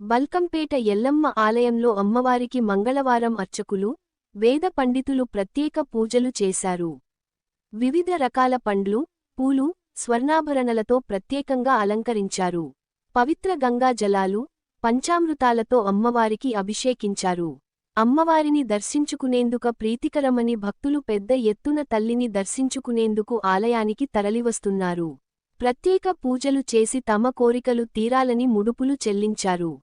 బల్కంపేట ఎల్లమ్మ ఆలయంలో అమ్మవారికి మంగళవారం అర్చకులు వేద పండితులు ప్రత్యేక పూజలు చేశారు. వివిధ రకాల పండ్లు పూలు స్వర్ణాభరణలతో ప్రత్యేకంగా అలంకరించారు. పవిత్ర గంగా జలాలు పంచామృతాలతో అమ్మవారికి అభిషేకించారు. అమ్మవారిని దర్శించుకునేందుక ప్రీతికరమని భక్తులు పెద్ద ఎత్తున తల్లిని దర్శించుకునేందుకు ఆలయానికి తరలివస్తున్నారు. ప్రత్యేక పూజలు చేసి తమ కోరికలు తీరాలని ముడుపులు చెల్లించారు.